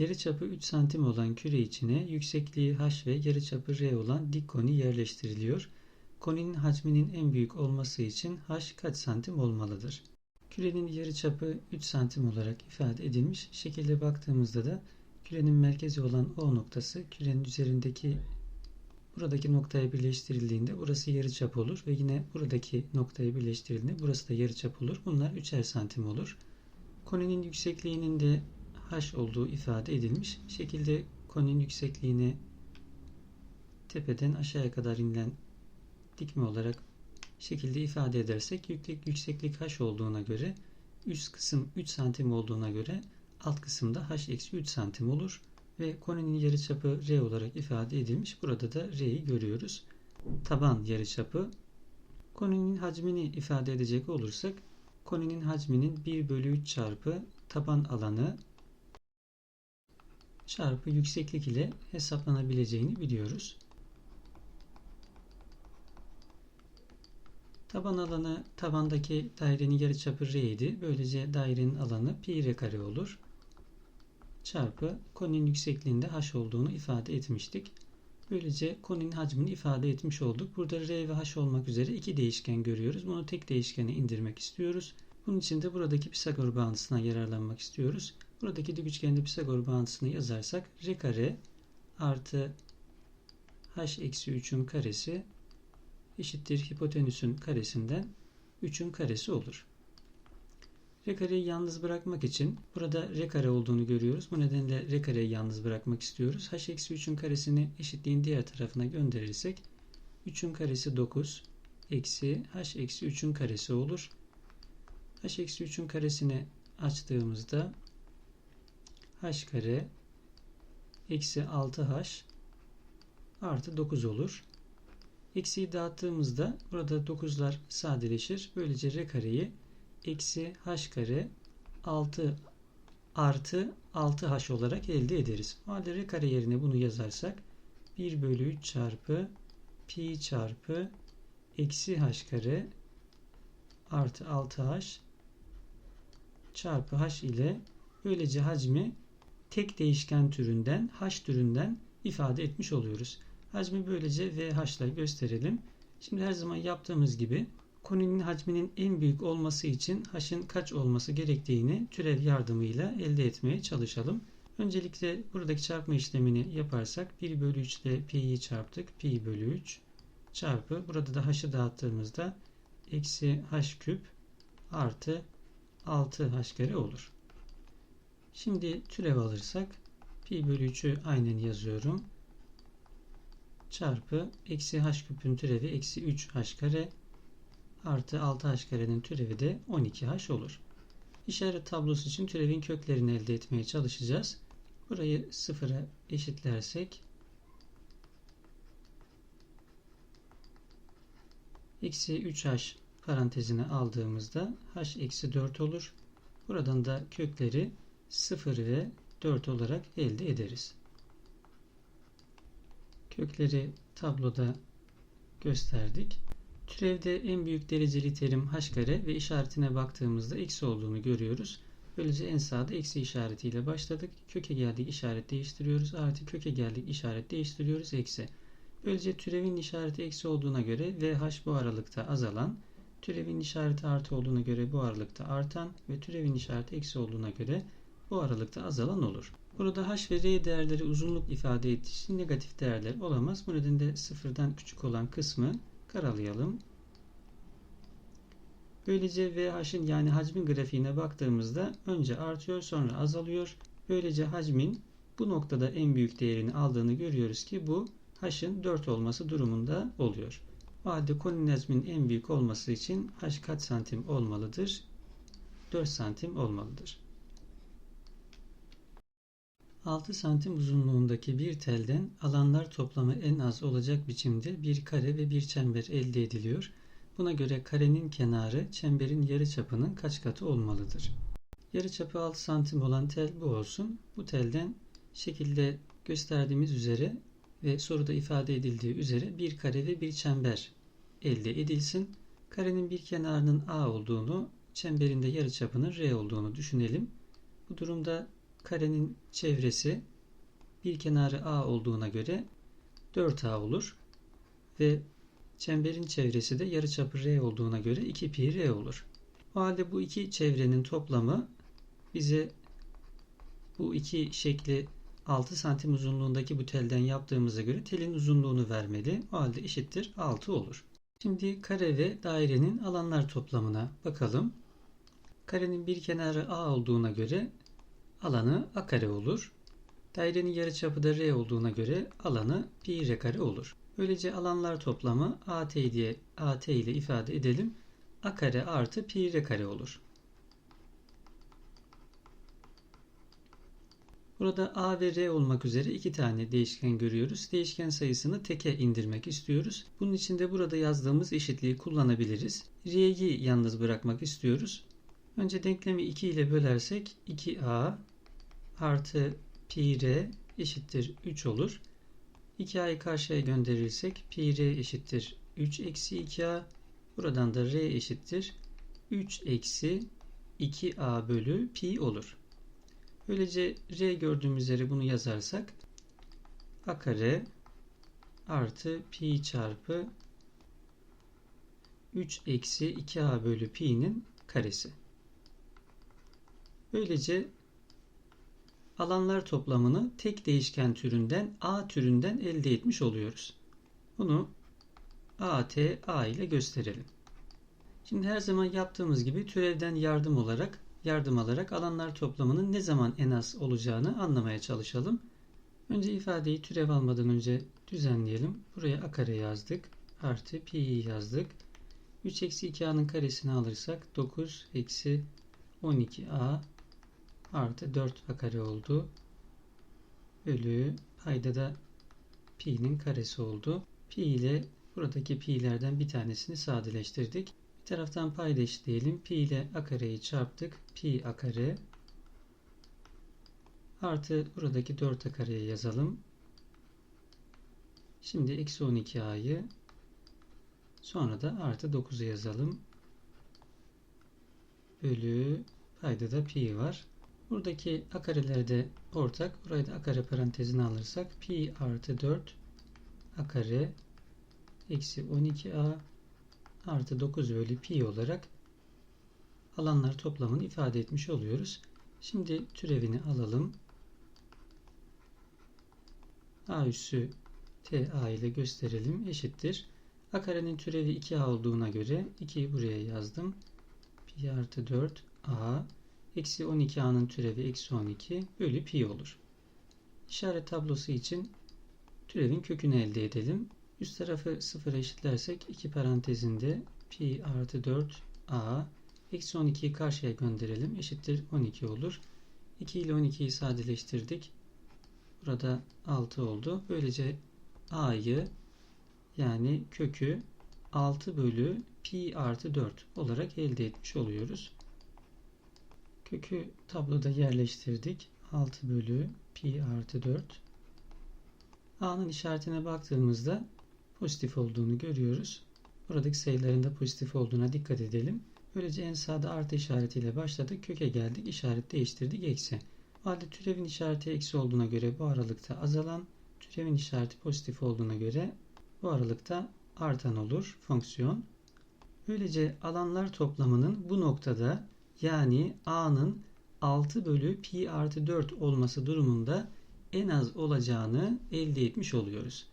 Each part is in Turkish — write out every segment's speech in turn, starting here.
Yarıçapı 3 santim olan küre içine yüksekliği h ve yarıçapı r olan dik koni yerleştiriliyor. Koninin hacminin en büyük olması için h kaç santim olmalıdır? Kürenin yarıçapı 3 santim olarak ifade edilmiş. Şekilde baktığımızda da kürenin merkezi olan O noktası kürenin üzerindeki buradaki noktaya birleştirildiğinde burası yarıçap olur ve yine buradaki noktaya birleştirildiğinde burası da yarıçap olur. Bunlar 3'er santim olur. Koninin yüksekliğinin de h olduğu ifade edilmiş. Şekilde koninin yüksekliğini tepeden aşağıya kadar inilen dikme olarak şekilde ifade edersek yükseklik, yükseklik h olduğuna göre üst kısım 3 santim olduğuna göre alt kısımda h eksi 3 santim olur ve koninin yarıçapı r olarak ifade edilmiş. Burada da r'yi görüyoruz. Taban yarıçapı koninin hacmini ifade edecek olursak koninin hacminin 1 bölü 3 çarpı taban alanı çarpı yükseklik ile hesaplanabileceğini biliyoruz. Taban alanı tabandaki dairenin yarıçapı r idi. Böylece dairenin alanı pi r kare olur. Çarpı koninin yüksekliğinde h olduğunu ifade etmiştik. Böylece koninin hacmini ifade etmiş olduk. Burada r ve h olmak üzere iki değişken görüyoruz. Bunu tek değişkene indirmek istiyoruz. Bunun için de buradaki Pisagor bağıntısına yararlanmak istiyoruz. Buradaki dik üçgende Pisagor bağıntısını yazarsak r kare artı h eksi 3'ün karesi eşittir hipotenüsün karesinden 3'ün karesi olur. R kareyi yalnız bırakmak için burada R kare olduğunu görüyoruz. Bu nedenle R kareyi yalnız bırakmak istiyoruz. H eksi 3'ün karesini eşitliğin diğer tarafına gönderirsek 3'ün karesi 9 eksi H eksi 3'ün karesi olur. H eksi 3'ün karesini açtığımızda H kare eksi 6H artı 9 olur. Eksiyi dağıttığımızda burada 9'lar sadeleşir. Böylece r kareyi eksi h kare 6 artı 6h olarak elde ederiz. O halde r kare yerine bunu yazarsak 1 bölü 3 çarpı pi çarpı eksi h kare artı 6h çarpı h ile böylece hacmi tek değişken türünden h türünden ifade etmiş oluyoruz. Hacmi böylece VH ile gösterelim. Şimdi her zaman yaptığımız gibi koninin hacminin en büyük olması için h'ın kaç olması gerektiğini türev yardımıyla elde etmeye çalışalım. Öncelikle buradaki çarpma işlemini yaparsak 1 bölü 3 ile pi'yi çarptık. Pi bölü 3 çarpı burada da h'ı dağıttığımızda eksi h küp artı 6h kare olur. Şimdi türev alırsak pi bölü 3'ü aynen yazıyorum çarpı eksi h küpün türevi eksi 3h kare artı 6h karenin türevi de 12h olur. İşaret tablosu için türevin köklerini elde etmeye çalışacağız. Burayı sıfıra eşitlersek eksi 3h parantezine aldığımızda h eksi 4 olur. Buradan da kökleri 0 ve 4 olarak elde ederiz. Kökleri tabloda gösterdik. Türevde en büyük dereceli terim h kare ve işaretine baktığımızda eksi olduğunu görüyoruz. Böylece en sağda eksi işaretiyle başladık. Köke geldik işaret değiştiriyoruz. Artı köke geldik işaret değiştiriyoruz. Eksi. Böylece türevin işareti eksi olduğuna göre vh bu aralıkta azalan, türevin işareti artı olduğuna göre bu aralıkta artan ve türevin işareti eksi olduğuna göre bu aralıkta azalan olur. Burada h ve r değerleri uzunluk ifade ettiği için negatif değerler olamaz. Bu nedenle sıfırdan küçük olan kısmı karalayalım. Böylece VH'ın yani hacmin grafiğine baktığımızda önce artıyor sonra azalıyor. Böylece hacmin bu noktada en büyük değerini aldığını görüyoruz ki bu h'ın 4 olması durumunda oluyor. O halde koninin hacmin en büyük olması için h kaç santim olmalıdır? 4 santim olmalıdır. 6 santim uzunluğundaki bir telden alanlar toplamı en az olacak biçimde bir kare ve bir çember elde ediliyor. Buna göre karenin kenarı çemberin yarıçapının kaç katı olmalıdır? Yarıçapı 6 santim olan tel bu olsun. Bu telden şekilde gösterdiğimiz üzere ve soruda ifade edildiği üzere bir kare ve bir çember elde edilsin. Karenin bir kenarının A olduğunu, çemberin de yarıçapının R olduğunu düşünelim. Bu durumda karenin çevresi bir kenarı A olduğuna göre 4A olur. Ve çemberin çevresi de yarıçapı R olduğuna göre 2 pi R olur. O halde bu iki çevrenin toplamı bize bu iki şekli 6 santim uzunluğundaki bu telden yaptığımıza göre telin uzunluğunu vermeli. O halde eşittir 6 olur. Şimdi kare ve dairenin alanlar toplamına bakalım. Karenin bir kenarı A olduğuna göre alanı A kare olur. Dairenin yarıçapı da R olduğuna göre alanı pi R kare olur. Böylece alanlar toplamı AT diye AT ile ifade edelim. A kare artı pi R kare olur. Burada A ve R olmak üzere iki tane değişken görüyoruz. Değişken sayısını teke indirmek istiyoruz. Bunun için de burada yazdığımız eşitliği kullanabiliriz. R'yi yalnız bırakmak istiyoruz. Önce denklemi 2 ile bölersek 2A artı pi R eşittir 3 olur. 2A'yı karşıya gönderirsek pi R eşittir 3 eksi 2A. Buradan da R eşittir 3 eksi 2A bölü pi olur. Böylece R gördüğümüz yere bunu yazarsak A kare artı pi çarpı 3 eksi 2A bölü pi'nin karesi. Böylece alanlar toplamını tek değişken türünden A türünden elde etmiş oluyoruz. Bunu AT A ile gösterelim. Şimdi her zaman yaptığımız gibi türevden yardım olarak yardım alarak alanlar toplamının ne zaman en az olacağını anlamaya çalışalım. Önce ifadeyi türev almadan önce düzenleyelim. Buraya a kare yazdık. Artı pi'yi yazdık. 3 eksi 2a'nın karesini alırsak 9 eksi 12a artı 4 a kare oldu. Bölü payda da pi'nin karesi oldu. Pi ile buradaki pi'lerden bir tanesini sadeleştirdik. Bir taraftan payda eşitleyelim. Pi ile a kareyi çarptık. Pi a kare artı buradaki 4 a kareye yazalım. Şimdi eksi 12a'yı sonra da artı 9'u yazalım. Bölü payda da pi var. Buradaki a de ortak. Burayı da a kare parantezine alırsak pi artı 4 a kare eksi 12a artı 9 bölü pi olarak alanlar toplamını ifade etmiş oluyoruz. Şimdi türevini alalım. A üssü TA ile gösterelim. Eşittir. A karenin türevi 2A olduğuna göre 2'yi buraya yazdım. Pi artı 4 A eksi 12A'nın türevi eksi 12 bölü pi olur. İşaret tablosu için türevin kökünü elde edelim. Üst tarafı sıfıra eşitlersek iki parantezinde pi artı 4 a eksi 12'yi karşıya gönderelim. Eşittir 12 olur. 2 ile 12'yi sadeleştirdik. Burada 6 oldu. Böylece a'yı yani kökü 6 bölü pi artı 4 olarak elde etmiş oluyoruz. Kökü tabloda yerleştirdik. 6 bölü pi artı 4. A'nın işaretine baktığımızda pozitif olduğunu görüyoruz. Buradaki sayıların da pozitif olduğuna dikkat edelim. Böylece en sağda artı işaretiyle başladık. Köke geldik. işaret değiştirdik. Eksi. O halde türevin işareti eksi olduğuna göre bu aralıkta azalan, türevin işareti pozitif olduğuna göre bu aralıkta artan olur fonksiyon. Böylece alanlar toplamının bu noktada yani A'nın 6 bölü pi artı 4 olması durumunda en az olacağını elde etmiş oluyoruz.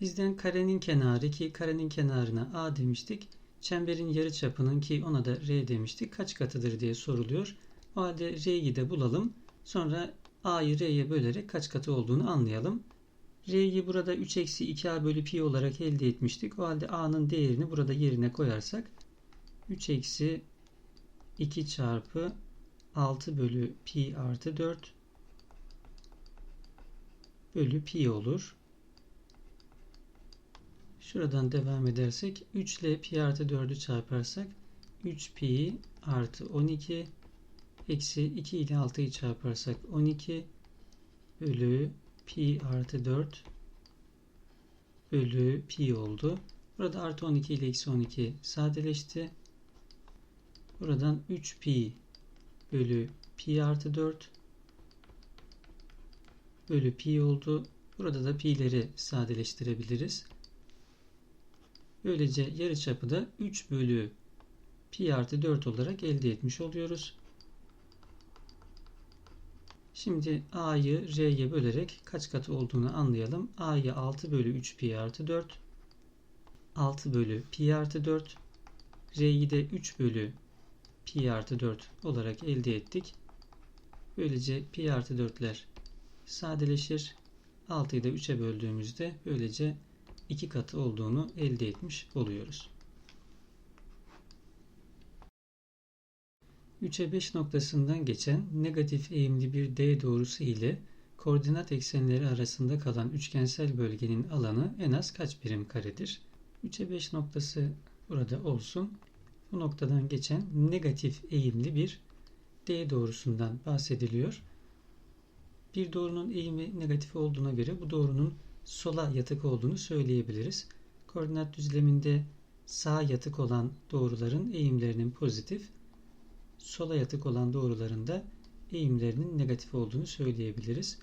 Bizden karenin kenarı ki karenin kenarına A demiştik. Çemberin yarı çapının ki ona da R demiştik. Kaç katıdır diye soruluyor. O halde R'yi de bulalım. Sonra A'yı R'ye bölerek kaç katı olduğunu anlayalım. R'yi burada 3 eksi 2A bölü pi olarak elde etmiştik. O halde A'nın değerini burada yerine koyarsak 3 eksi 2 çarpı 6 bölü pi artı 4 bölü pi olur. Şuradan devam edersek 3 ile pi artı 4'ü çarparsak 3 pi artı 12 eksi 2 ile 6'yı çarparsak 12 bölü pi artı 4 bölü pi oldu. Burada artı 12 ile eksi 12 sadeleşti. Buradan 3 pi bölü pi artı 4 bölü pi oldu. Burada da pi'leri sadeleştirebiliriz. Böylece yarıçapı da 3 bölü pi artı 4 olarak elde etmiş oluyoruz. Şimdi a'yı r'ye bölerek kaç katı olduğunu anlayalım. a'yı 6 bölü 3 pi artı 4 6 bölü pi artı 4 r'yi de 3 bölü pi artı 4 olarak elde ettik. Böylece pi artı 4'ler sadeleşir. 6'yı da 3'e böldüğümüzde böylece 2 katı olduğunu elde etmiş oluyoruz. 3'e 5 noktasından geçen negatif eğimli bir D doğrusu ile koordinat eksenleri arasında kalan üçgensel bölgenin alanı en az kaç birim karedir? 3'e 5 noktası burada olsun. Bu noktadan geçen negatif eğimli bir D doğrusundan bahsediliyor. Bir doğrunun eğimi negatif olduğuna göre bu doğrunun sola yatık olduğunu söyleyebiliriz. Koordinat düzleminde sağ yatık olan doğruların eğimlerinin pozitif, sola yatık olan doğruların da eğimlerinin negatif olduğunu söyleyebiliriz.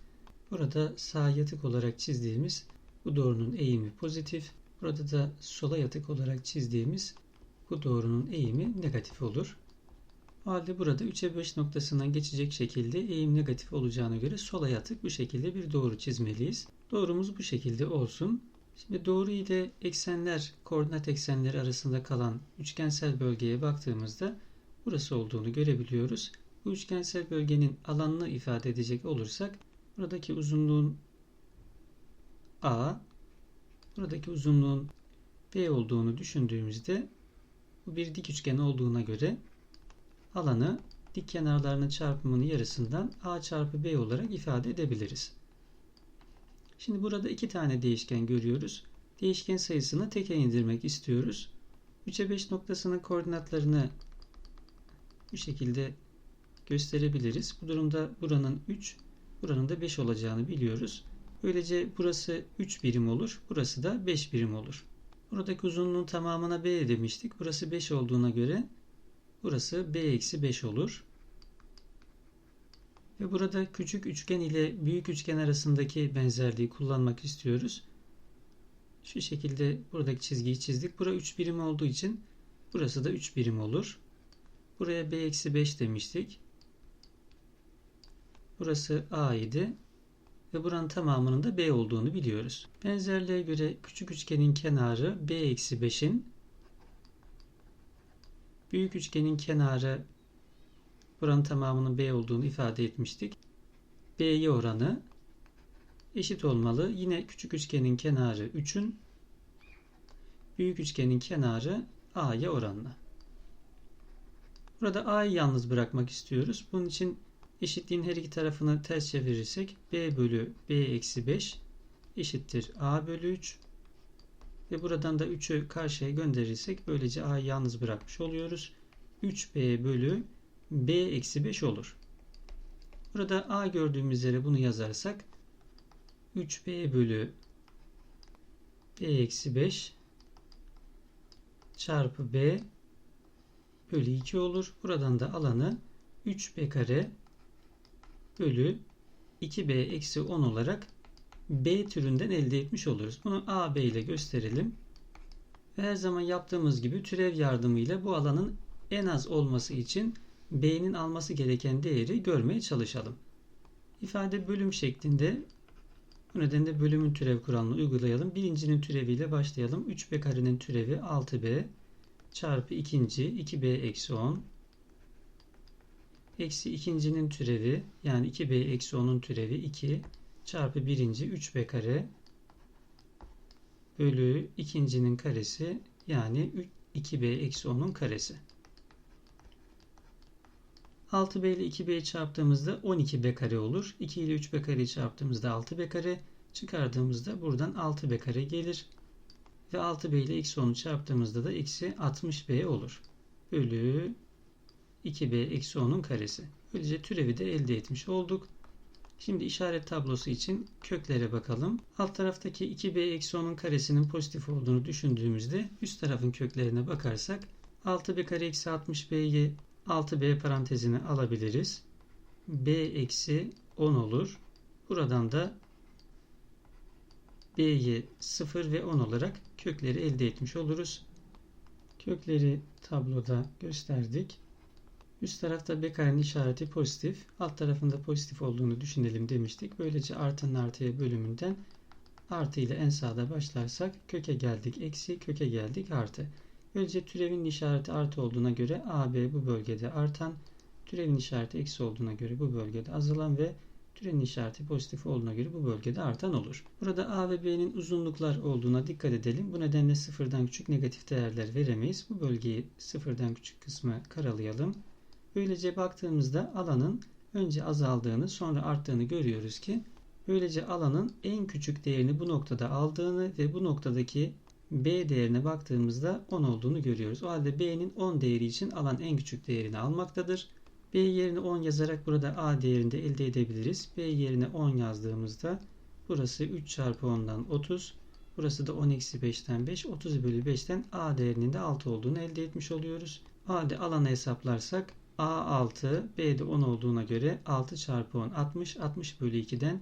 Burada sağ yatık olarak çizdiğimiz bu doğrunun eğimi pozitif. Burada da sola yatık olarak çizdiğimiz bu doğrunun eğimi negatif olur. O halde burada 3'e 5 noktasından geçecek şekilde eğim negatif olacağına göre sola yatık bu şekilde bir doğru çizmeliyiz. Doğrumuz bu şekilde olsun. Şimdi doğru ile eksenler, koordinat eksenleri arasında kalan üçgensel bölgeye baktığımızda burası olduğunu görebiliyoruz. Bu üçgensel bölgenin alanını ifade edecek olursak buradaki uzunluğun A, buradaki uzunluğun B olduğunu düşündüğümüzde bu bir dik üçgen olduğuna göre alanı dik kenarlarının çarpımının yarısından A çarpı B olarak ifade edebiliriz. Şimdi burada iki tane değişken görüyoruz. Değişken sayısını teke indirmek istiyoruz. 3'e 5 noktasının koordinatlarını bu şekilde gösterebiliriz. Bu durumda buranın 3, buranın da 5 olacağını biliyoruz. Böylece burası 3 birim olur. Burası da 5 birim olur. Buradaki uzunluğun tamamına B demiştik. Burası 5 olduğuna göre burası B eksi 5 olur. Ve burada küçük üçgen ile büyük üçgen arasındaki benzerliği kullanmak istiyoruz. Şu şekilde buradaki çizgiyi çizdik. Bura 3 birim olduğu için burası da 3 birim olur. Buraya b eksi 5 demiştik. Burası a idi. Ve buranın tamamının da b olduğunu biliyoruz. Benzerliğe göre küçük üçgenin kenarı b eksi 5'in büyük üçgenin kenarı buranın tamamının b olduğunu ifade etmiştik. b'ye oranı eşit olmalı. Yine küçük üçgenin kenarı 3'ün büyük üçgenin kenarı a'ya oranlı. Burada a'yı yalnız bırakmak istiyoruz. Bunun için eşitliğin her iki tarafını ters çevirirsek b bölü b eksi 5 eşittir a bölü 3 ve buradan da 3'ü karşıya gönderirsek böylece a'yı yalnız bırakmış oluyoruz. 3b bölü b eksi 5 olur. Burada a gördüğümüz yere bunu yazarsak 3b bölü b eksi 5 çarpı b bölü 2 olur. Buradan da alanı 3b kare bölü 2b eksi 10 olarak b türünden elde etmiş oluruz. Bunu a b ile gösterelim. Ve her zaman yaptığımız gibi türev yardımıyla bu alanın en az olması için b'nin alması gereken değeri görmeye çalışalım. İfade bölüm şeklinde bu nedenle bölümün türev kuralını uygulayalım. Birincinin türeviyle başlayalım. 3b karenin türevi 6b çarpı ikinci 2b eksi 10 eksi ikincinin türevi yani 2b eksi 10'un türevi 2 çarpı birinci 3b kare bölü ikincinin karesi yani 2b eksi 10'un karesi. 6b ile 2b'yi çarptığımızda 12b kare olur. 2 ile 3b kareyi çarptığımızda 6b kare çıkardığımızda buradan 6b kare gelir. Ve 6b ile eksi 10'u çarptığımızda da eksi 60b olur. Bölü 2b eksi 10'un karesi. Böylece türevi de elde etmiş olduk. Şimdi işaret tablosu için köklere bakalım. Alt taraftaki 2b eksi 10'un karesinin pozitif olduğunu düşündüğümüzde üst tarafın köklerine bakarsak 6b kare eksi 60b'yi 6b parantezine alabiliriz. b eksi 10 olur. Buradan da B'yi 0 ve 10 olarak kökleri elde etmiş oluruz. Kökleri tabloda gösterdik. Üst tarafta B karenin işareti pozitif. Alt tarafında pozitif olduğunu düşünelim demiştik. Böylece artının artıya bölümünden artı ile en sağda başlarsak köke geldik eksi köke geldik artı. Böylece türevin işareti artı olduğuna göre AB bu bölgede artan, türevin işareti eksi olduğuna göre bu bölgede azalan ve türevin işareti pozitif olduğuna göre bu bölgede artan olur. Burada A ve B'nin uzunluklar olduğuna dikkat edelim. Bu nedenle sıfırdan küçük negatif değerler veremeyiz. Bu bölgeyi sıfırdan küçük kısmı karalayalım. Böylece baktığımızda alanın önce azaldığını sonra arttığını görüyoruz ki böylece alanın en küçük değerini bu noktada aldığını ve bu noktadaki B değerine baktığımızda 10 olduğunu görüyoruz. O halde B'nin 10 değeri için alan en küçük değerini almaktadır. B yerine 10 yazarak burada A değerini de elde edebiliriz. B yerine 10 yazdığımızda burası 3 çarpı 10'dan 30. Burası da 10 eksi 5'ten 5. 30 bölü 5'ten A değerinin de 6 olduğunu elde etmiş oluyoruz. O halde alanı hesaplarsak A 6, B de 10 olduğuna göre 6 çarpı 10 60. 60 bölü 2'den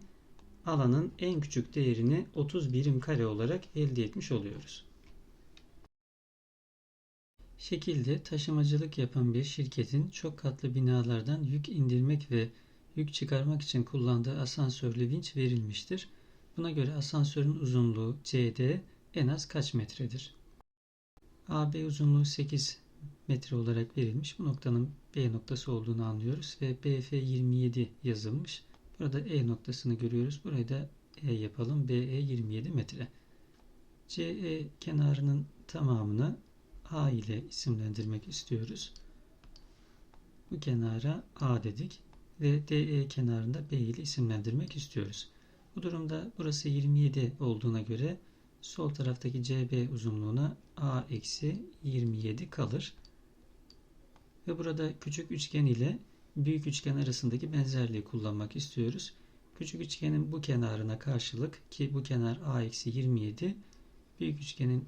alanın en küçük değerini 30 birim kare olarak elde etmiş oluyoruz. Şekilde taşımacılık yapan bir şirketin çok katlı binalardan yük indirmek ve yük çıkarmak için kullandığı asansörlü vinç verilmiştir. Buna göre asansörün uzunluğu CD en az kaç metredir? AB uzunluğu 8 metre olarak verilmiş. Bu noktanın B noktası olduğunu anlıyoruz ve BF 27 yazılmış. Burada E noktasını görüyoruz. Burayı da E yapalım. BE 27 metre. CE kenarının tamamını A ile isimlendirmek istiyoruz. Bu kenara A dedik ve DE kenarında B ile isimlendirmek istiyoruz. Bu durumda burası 27 olduğuna göre sol taraftaki CB uzunluğuna A eksi 27 kalır. Ve burada küçük üçgen ile büyük üçgen arasındaki benzerliği kullanmak istiyoruz. Küçük üçgenin bu kenarına karşılık ki bu kenar a eksi 27 büyük üçgenin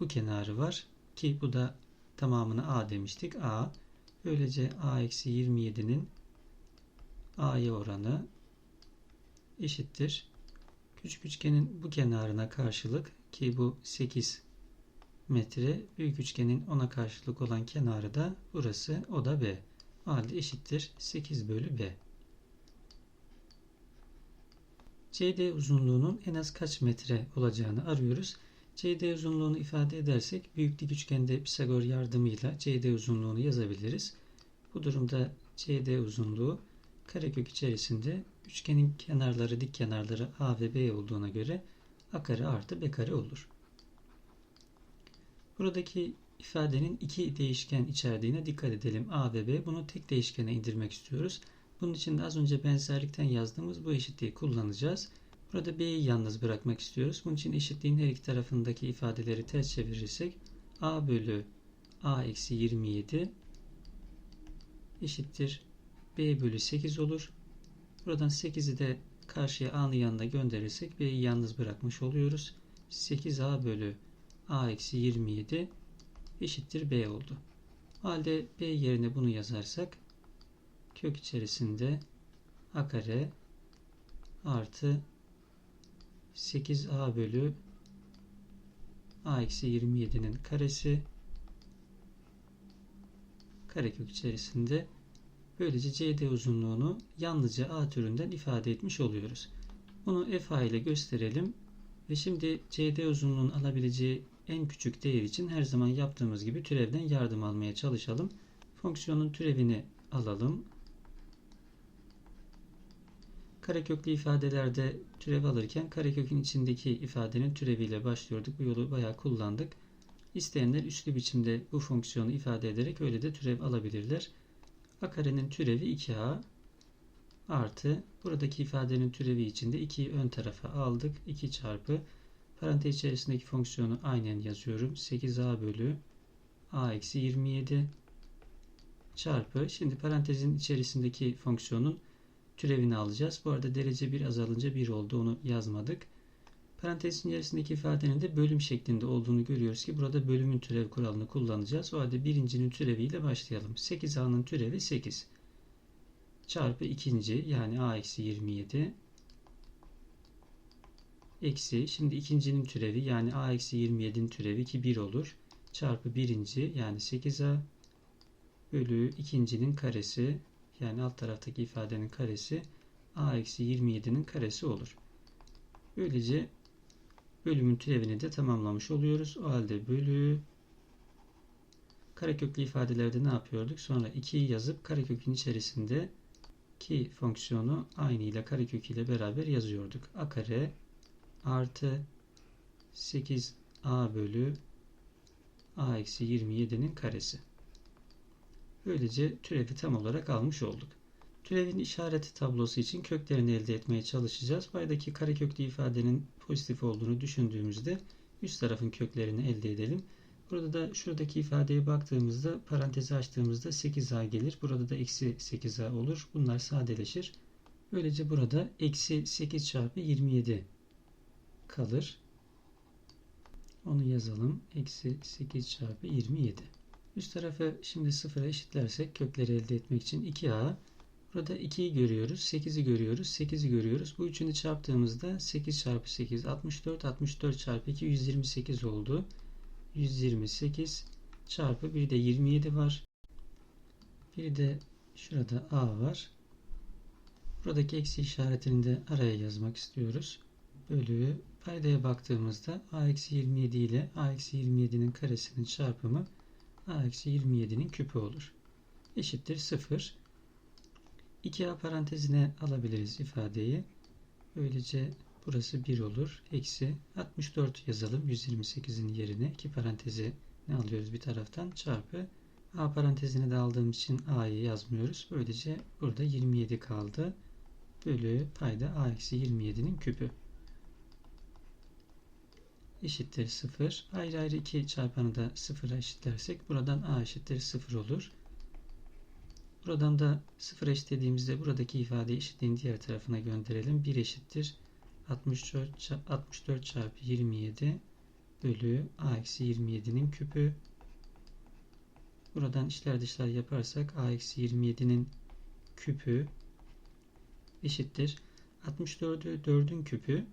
bu kenarı var ki bu da tamamını a demiştik a böylece a eksi 27'nin a'ya oranı eşittir. Küçük üçgenin bu kenarına karşılık ki bu 8 metre büyük üçgenin ona karşılık olan kenarı da burası o da b. O halde eşittir 8 bölü b. CD uzunluğunun en az kaç metre olacağını arıyoruz. CD uzunluğunu ifade edersek büyük dik üçgende Pisagor yardımıyla CD uzunluğunu yazabiliriz. Bu durumda CD uzunluğu karekök içerisinde üçgenin kenarları dik kenarları A ve B olduğuna göre A kare artı B kare olur. Buradaki ifadenin iki değişken içerdiğine dikkat edelim. A ve B. Bunu tek değişkene indirmek istiyoruz. Bunun için de az önce benzerlikten yazdığımız bu eşitliği kullanacağız. Burada B'yi yalnız bırakmak istiyoruz. Bunun için eşitliğin her iki tarafındaki ifadeleri ters çevirirsek A bölü A eksi 27 eşittir B bölü 8 olur. Buradan 8'i de karşıya A'nın yanına gönderirsek B'yi yalnız bırakmış oluyoruz. 8A bölü A eksi 27 eşittir B oldu. Halde B yerine bunu yazarsak kök içerisinde A kare artı 8A bölü A eksi 27'nin karesi karekök içerisinde böylece CD uzunluğunu yalnızca A türünden ifade etmiş oluyoruz. Bunu F ile gösterelim ve şimdi CD uzunluğunun alabileceği en küçük değer için her zaman yaptığımız gibi türevden yardım almaya çalışalım. Fonksiyonun türevini alalım. Kareköklü ifadelerde türev alırken karekökün içindeki ifadenin türeviyle başlıyorduk. Bu yolu bayağı kullandık. İsteyenler üslü biçimde bu fonksiyonu ifade ederek öyle de türev alabilirler. A karenin türevi 2A artı buradaki ifadenin türevi içinde 2'yi ön tarafa aldık. 2 çarpı Parantez içerisindeki fonksiyonu aynen yazıyorum. 8a bölü a eksi 27 çarpı. Şimdi parantezin içerisindeki fonksiyonun türevini alacağız. Bu arada derece 1 azalınca 1 oldu. Onu yazmadık. Parantezin içerisindeki ifadenin de bölüm şeklinde olduğunu görüyoruz ki burada bölümün türev kuralını kullanacağız. O halde birincinin türeviyle başlayalım. 8a'nın türevi 8. çarpı ikinci yani a eksi 27 eksi şimdi ikincinin türevi yani a eksi 27'nin türevi ki 1 olur çarpı birinci yani 8a bölü ikincinin karesi yani alt taraftaki ifadenin karesi a eksi 27'nin karesi olur. Böylece bölümün türevini de tamamlamış oluyoruz. O halde bölü kareköklü ifadelerde ne yapıyorduk? Sonra 2'yi yazıp karekökün içerisinde ki fonksiyonu aynı ile karekök ile beraber yazıyorduk. a kare artı 8a bölü a eksi 27'nin karesi. Böylece türevi tam olarak almış olduk. Türevin işareti tablosu için köklerini elde etmeye çalışacağız. Paydaki kareköklü ifadenin pozitif olduğunu düşündüğümüzde üst tarafın köklerini elde edelim. Burada da şuradaki ifadeye baktığımızda parantezi açtığımızda 8a gelir. Burada da eksi 8a olur. Bunlar sadeleşir. Böylece burada eksi 8 çarpı 27 kalır. Onu yazalım. Eksi 8 çarpı 27. Üst tarafı şimdi sıfıra eşitlersek kökleri elde etmek için 2a. Burada 2'yi görüyoruz. 8'i görüyoruz. 8'i görüyoruz. Bu üçünü çarptığımızda 8 çarpı 8 64. 64 çarpı 2 128 oldu. 128 çarpı bir de 27 var. Bir de şurada a var. Buradaki eksi işaretini de araya yazmak istiyoruz. Bölü paydaya baktığımızda a eksi 27 ile a eksi 27'nin karesinin çarpımı a eksi 27'nin küpü olur. Eşittir 0. 2a parantezine alabiliriz ifadeyi. Böylece burası 1 olur. Eksi 64 yazalım 128'in yerine. 2 parantezi ne alıyoruz bir taraftan? Çarpı a parantezine de aldığım için a'yı yazmıyoruz. Böylece burada 27 kaldı. Bölü payda a eksi 27'nin küpü eşittir 0. Ayrı ayrı iki çarpanı da 0'a eşitlersek buradan a eşittir 0 olur. Buradan da 0 eşitlediğimizde buradaki ifadeyi eşitliğin diğer tarafına gönderelim. 1 eşittir 64, 64 çarpı 27 bölü a eksi 27'nin küpü. Buradan içler dışlar yaparsak a eksi 27'nin küpü eşittir. 64'ü 4'ün küpü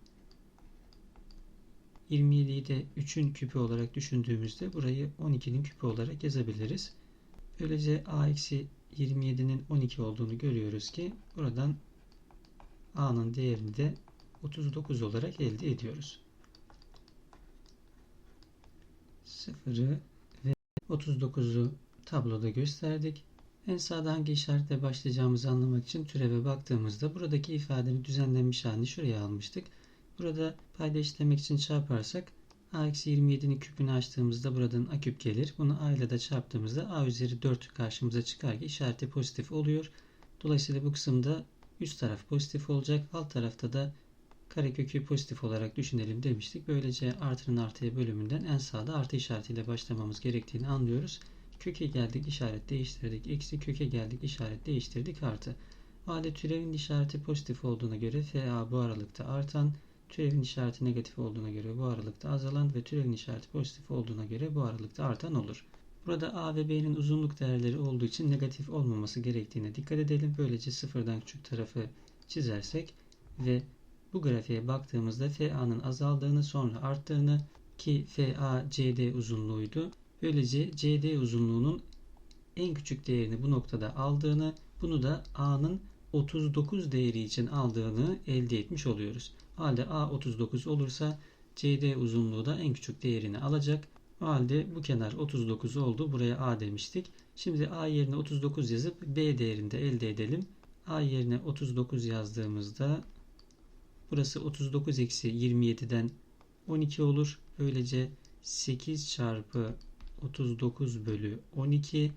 27'yi de 3'ün küpü olarak düşündüğümüzde burayı 12'nin küpü olarak yazabiliriz. Böylece a eksi 27'nin 12 olduğunu görüyoruz ki buradan a'nın değerini de 39 olarak elde ediyoruz. 0'ı ve 39'u tabloda gösterdik. En sağda hangi işaretle başlayacağımızı anlamak için türeve baktığımızda buradaki ifadenin düzenlenmiş halini şuraya almıştık. Burada payda için çarparsak a-27'nin küpünü açtığımızda buradan a küp gelir. Bunu a ile de çarptığımızda a üzeri 4 karşımıza çıkar ki işareti pozitif oluyor. Dolayısıyla bu kısımda üst taraf pozitif olacak. Alt tarafta da karekökü pozitif olarak düşünelim demiştik. Böylece artının artıya bölümünden en sağda artı işaretiyle başlamamız gerektiğini anlıyoruz. Köke geldik işaret değiştirdik. Eksi köke geldik işaret değiştirdik artı. Halde türevin işareti pozitif olduğuna göre FA bu aralıkta artan Türevin işareti negatif olduğuna göre bu aralıkta azalan ve türevin işareti pozitif olduğuna göre bu aralıkta artan olur. Burada A ve B'nin uzunluk değerleri olduğu için negatif olmaması gerektiğine dikkat edelim. Böylece sıfırdan küçük tarafı çizersek ve bu grafiğe baktığımızda FA'nın azaldığını sonra arttığını ki FA CD uzunluğuydu. Böylece CD uzunluğunun en küçük değerini bu noktada aldığını, bunu da A'nın 39 değeri için aldığını elde etmiş oluyoruz. halde A 39 olursa CD uzunluğu da en küçük değerini alacak. O halde bu kenar 39 oldu. Buraya A demiştik. Şimdi A yerine 39 yazıp B değerini de elde edelim. A yerine 39 yazdığımızda burası 39 eksi 27'den 12 olur. Böylece 8 çarpı 39 bölü 12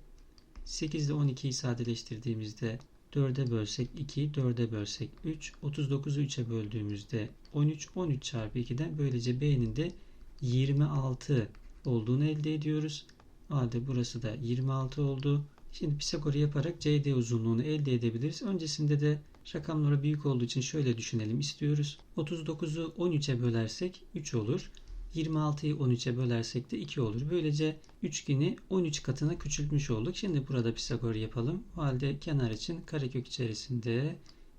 8 ile 12'yi sadeleştirdiğimizde 4'e bölsek 2, 4'e bölsek 3, 39'u 3'e böldüğümüzde 13, 13 çarpı 2'den böylece B'nin de 26 olduğunu elde ediyoruz. Halde burası da 26 oldu. Şimdi Pisagor'u yaparak CD uzunluğunu elde edebiliriz. Öncesinde de rakamlara büyük olduğu için şöyle düşünelim istiyoruz. 39'u 13'e bölersek 3 olur. 26'yı 13'e bölersek de 2 olur. Böylece üçgeni 13 katına küçültmüş olduk. Şimdi burada Pisagor yapalım. O halde kenar için karekök içerisinde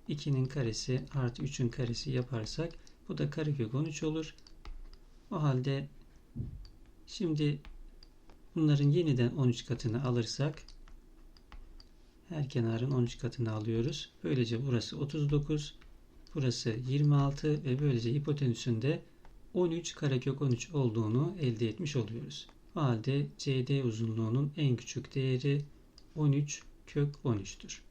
2'nin karesi artı 3'ün karesi yaparsak bu da karekök 13 olur. O halde şimdi bunların yeniden 13 katını alırsak her kenarın 13 katını alıyoruz. Böylece burası 39, burası 26 ve böylece hipotenüsünde 13 karekök 13 olduğunu elde etmiş oluyoruz. O halde CD uzunluğunun en küçük değeri 13 kök 13'tür.